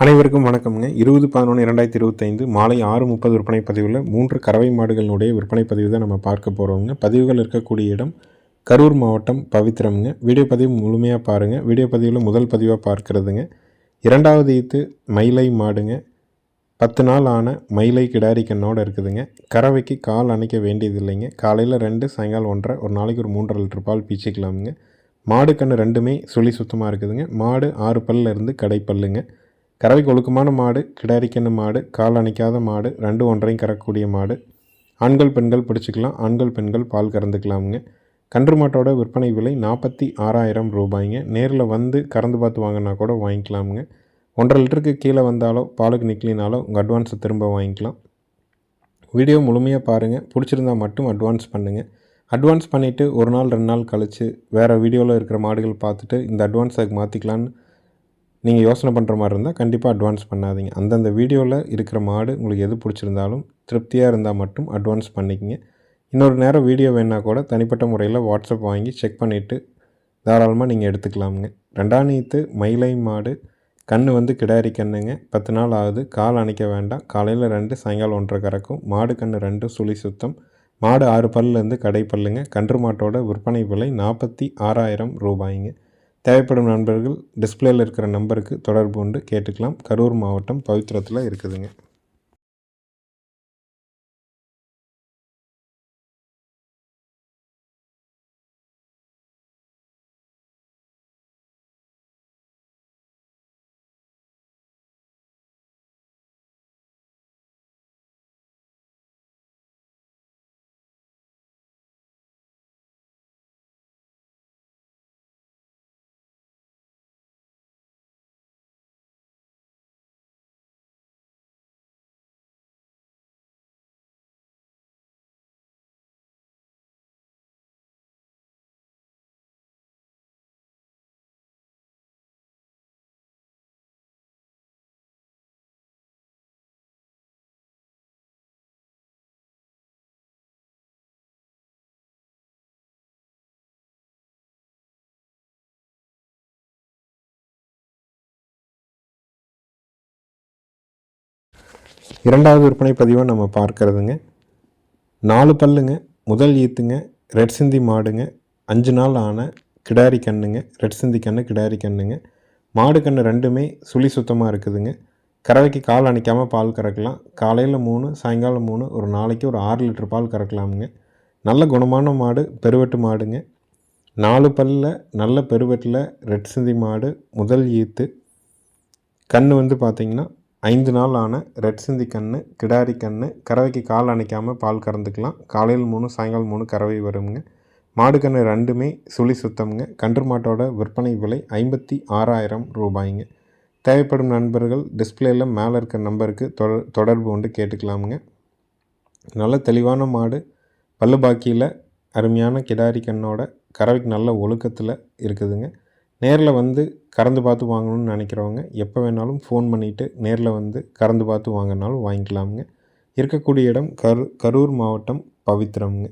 அனைவருக்கும் வணக்கம்ங்க. இருபது பதினொன்று இரண்டாயிரத்தி இருபத்தைந்து மாலை ஆறு முப்பது விற்பனை பதிவில் மூன்று கறவை மாடுகளினுடைய விற்பனை பதிவு தான் நம்ம பார்க்க போகிறோங்க பதிவுகள் இருக்கக்கூடிய இடம் கரூர் மாவட்டம் பவித்திரம்ங்க வீடியோ பதிவு முழுமையாக பாருங்கள் வீடியோ பதிவில் முதல் பதிவாக பார்க்குறதுங்க. இரண்டாவது ஈத்து மயிலை மாடுங்க. பத்து நாள் ஆன மயிலை கிடாரி கண்ணோடு இருக்குதுங்க. கறவைக்கு கால் அணைக்க வேண்டியது இல்லைங்க காலையில் ரெண்டு சாயங்காலம் ஒன்றரை ஒரு நாளைக்கு ஒரு மூன்றரை லிட்டர் பால் பீச்சிக்கலாமுங்க. மாடு கன்று ரெண்டுமே சுழி சுத்தமாக இருக்குதுங்க. மாடு ஆறு பல்லில் இருந்து கடைப்பல்லுங்க கறவைக்கு ஒழுக்கமான மாடு கிடாரிக்கண்ணு மாடு கால் அணைக்காத மாடு ரெண்டு ஒன்றையும் கறக்கக்கூடிய மாடு. ஆண்கள் பெண்கள் பிடிச்சிக்கலாம். ஆண்கள் பெண்கள் பால் கறந்துக்கலாமுங்க. கன்று மாட்டோட விற்பனை விலை நாற்பத்தி ஆறாயிரம் ரூபாய்ங்க. நேரில் வந்து கறந்து பார்த்து வாங்கினா கூட வாங்கிக்கலாமுங்க. ஒன்றரை லிட்டருக்கு கீழே வந்தாலோ பாலுக்கு நிற்கலினாலோ உங்கள் அட்வான்ஸை திரும்ப வாங்கிக்கலாம். வீடியோ முழுமையாக பாருங்கள் பிடிச்சிருந்தா மட்டும் அட்வான்ஸ் பண்ணுங்கள் அட்வான்ஸ் பண்ணிவிட்டு ஒரு நாள் ரெண்டு நாள் கழித்து வேறு வீடியோவில் இருக்கிற மாடுகள் பார்த்துட்டு இந்த அட்வான்ஸ் அதுக்கு மாற்றிக்கலான்னு நீங்கள் யோசனை பண்ணுற மாதிரி இருந்தால் கண்டிப்பாக அட்வான்ஸ் பண்ணாதீங்க. அந்தந்த வீடியோவில் இருக்கிற மாடு உங்களுக்கு எது பிடிச்சிருந்தாலும் திருப்தியாக இருந்தால் மட்டும் அட்வான்ஸ் பண்ணிக்கங்க. இன்னொரு நேரம் வீடியோ வேணால் கூட தனிப்பட்ட முறையில் வாட்ஸ்அப் வாங்கி செக் பண்ணிவிட்டு தாராளமாக நீங்கள் எடுத்துக்கலாமுங்க. ரெண்டாம் நீத்து மயிலை மாடு. கண் வந்து கிடாரி கண்ணுங்க. பத்து நாள் ஆகுது. கால் அணைக்க வேண்டாம். காலையில் ரெண்டு சாயங்காலம் ஒன்றரை கறக்கும். மாடு கன்று ரெண்டு சுழி சுத்தம். மாடு ஆறு பல்லேருந்து கடை பல்லுங்க. கன்று மாட்டோட விற்பனை விலை நாற்பத்தி ஆறாயிரம் ரூபாய்ங்க. தேவைப்படும் நண்பர்கள் டிஸ்பிளேயில் இருக்கிற நம்பருக்கு தொடர்பு கொண்டு கேட்டுக்கலாம். கரூர் மாவட்டம் பவித்திரத்தில் இருக்குதுங்க. இரண்டாவது விற்பனை பதிவாக நம்ம பார்க்கறதுங்க. நாலு பல்லுங்க முதல் ஈத்துங்க ரெட் சிந்தி மாடுங்க அஞ்சு நாள் ஆன கிடாரி கண்ணுங்க ரெட் சிந்தி கண்ணு கிடாரி கண்ணுங்க. மாடு கண்ணு ரெண்டுமே சுழி சுத்தமாக இருக்குதுங்க. கறவைக்கு கால் அணைக்காமல் பால் கறக்கலாம். காலையில் மூணு சாயங்காலம் மூணு ஒரு நாளைக்கு ஒரு ஆறு லிட்டர் பால் கறக்கலாமுங்க. நல்ல குணமான மாடு பெருவெட்டு மாடுங்க. நாலு பல்லில் நல்ல பெருவெட்டில் ரெட் சிந்தி மாடு முதல் ஈத்து. கண் வந்து பார்த்திங்கன்னா ஐந்து நாள் ஆன ரெட் சிந்தி கன்று கிடாரி கன்று கறவைக்கு கால் அணைக்காமல் பால் கறந்துக்கலாம். காலையில் மூணு சாயங்காலம் மூணு கறவை வருங்க மாடு கன்று ரெண்டுமே சுழி சுத்தம்ங்க. கன்று மாட்டோட விற்பனை விலை ஐம்பத்தி ஆறாயிரம் ரூபாய்ங்க. தேவைப்படும் நண்பர்கள் டிஸ்பிளேயில் மேலே இருக்கிற நம்பருக்கு தொடர் தொடர்பு கொண்டு கேட்டுக்கலாமுங்க. நல்ல தெளிவான மாடு பல்லு பாக்கியில் அருமையான கிடாரி கண்ணோட கறவைக்கு நல்ல ஒழுக்கத்தில் இருக்குதுங்க. நேரில் வந்து கறந்து பார்த்து வாங்கணும்னு நினைக்கிறவங்க எப்போ வேணாலும் ஃபோன் பண்ணிவிட்டு நேரில் வந்து கறந்து பார்த்து வாங்கினாலும் வாங்கிக்கலாமுங்க. இருக்கக்கூடிய இடம் கரு கரூர் மாவட்டம் பவித்திரம்ங்க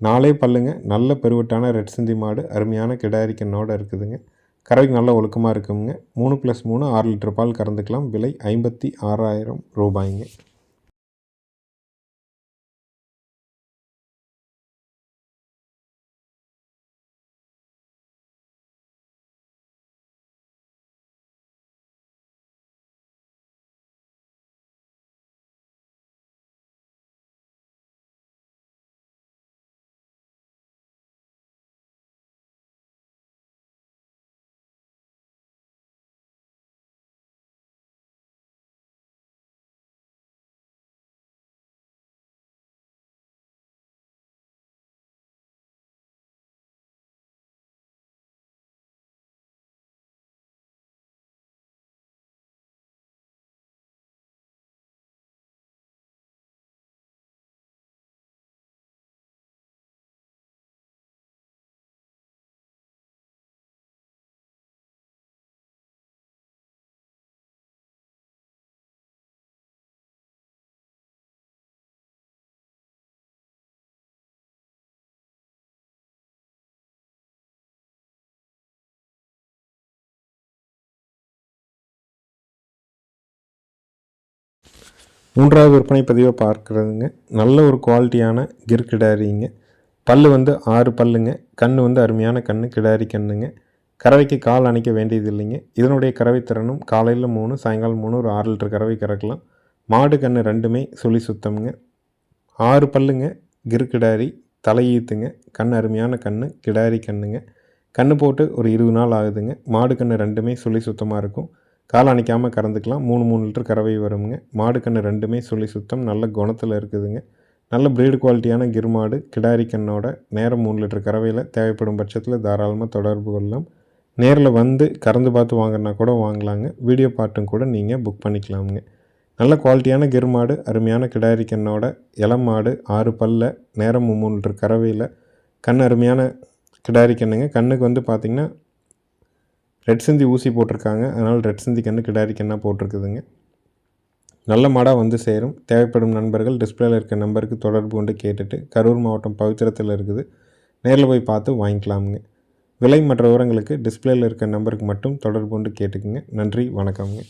நாளே பல்லுங்க. நல்ல பெருவட்டான ரெட் சிந்தி மாடு அருமையான கிடாரிக்கனோடு இருக்குதுங்க. கறவைக்கு நல்ல ஒழுக்கமாக இருக்குங்க. மூணு ப்ளஸ் மூணு ஆறு லிட்டர் பால் கறந்துக்கலாம். விலை ஐம்பத்தி ஆறாயிரம் ரூபாய்ங்க. மூன்றாவது விற்பனை பதிவை பார்க்குறதுங்க. நல்ல ஒரு குவாலிட்டியான கிர் கிடாரிங்க. பல்லு வந்து ஆறு பல்லுங்க. கண் வந்து அருமையான கண் கிடாரி கண்ணுங்க. கறவைக்கு கால் அணைக்க வேண்டியது இல்லைங்க இதனுடைய கறவை திறனும் காலையில் மூணு சாயங்காலம் மூணு ஒரு ஆறு லிட்டர் கறவை கறக்கலாம். மாடு கன்று ரெண்டுமே சுழி சுத்தம்ங்க. ஆறு பல்லுங்க கிர் கிடாரி தலையீத்துங்க கண் அருமையான கண் கிடாரி கண்ணுங்க. கன்று போட்டு ஒரு இருபது நாள் ஆகுதுங்க. மாடு கன்று ரெண்டுமே சுழி சுத்தமாக இருக்கும். கால் அணைக்காமல் கறந்துக்கலாம். மூணு மூணு லிட்டர் கறவை வருங்க மாடு கன்று ரெண்டுமே சுழி சுத்தம். நல்ல குணத்தில் இருக்குதுங்க. நல்ல ப்ரீடு குவாலிட்டியான கிருமாடு கிடாரி கண்ணோட நேரம் மூணு லிட்டர் கறவையில் தேவைப்படும் பட்சத்தில் தாராளமாக தொடர்பு கொள்ளலாம். நேரில் வந்து கறந்து பார்த்து வாங்கினா கூட வாங்கலாங்க. வீடியோ பாட்டும் கூட நீங்கள் புக் பண்ணிக்கலாமுங்க. நல்ல குவாலிட்டியான கிருமாடு அருமையான கிடாரி கண்ணோட இளம் மாடு ஆறு பல்ல நேரம் மூணு லிட்டர் கறவையில் கண் அருமையான கிடாரி கண்ணுங்க. கண்ணுக்கு வந்து பார்த்திங்கன்னா ரெட் சிந்தி ஊசி போட்டிருக்காங்க. அதனால் ரெட் சிந்தி கண்ணு கிடாரி கண்ணாக போட்டிருக்குதுங்க. நல்ல மாடாக வந்து சேரும். தேவைப்படும் நண்பர்கள் டிஸ்பிளேல இருக்க நம்பருக்கு தொடர்பு கொண்டு கேட்டுட்டு கரூர் மாவட்டம் பவித்திரத்தில் இருக்குது. நேரில் போய் பார்த்து வாங்கிக்கலாமுங்க. விலை மற்ற விவரங்களுக்கு டிஸ்பிளேல இருக்க நம்பருக்கு மட்டும் தொடர்பு கொண்டு கேட்டுக்குங்க. நன்றி வணக்கம்ங்க.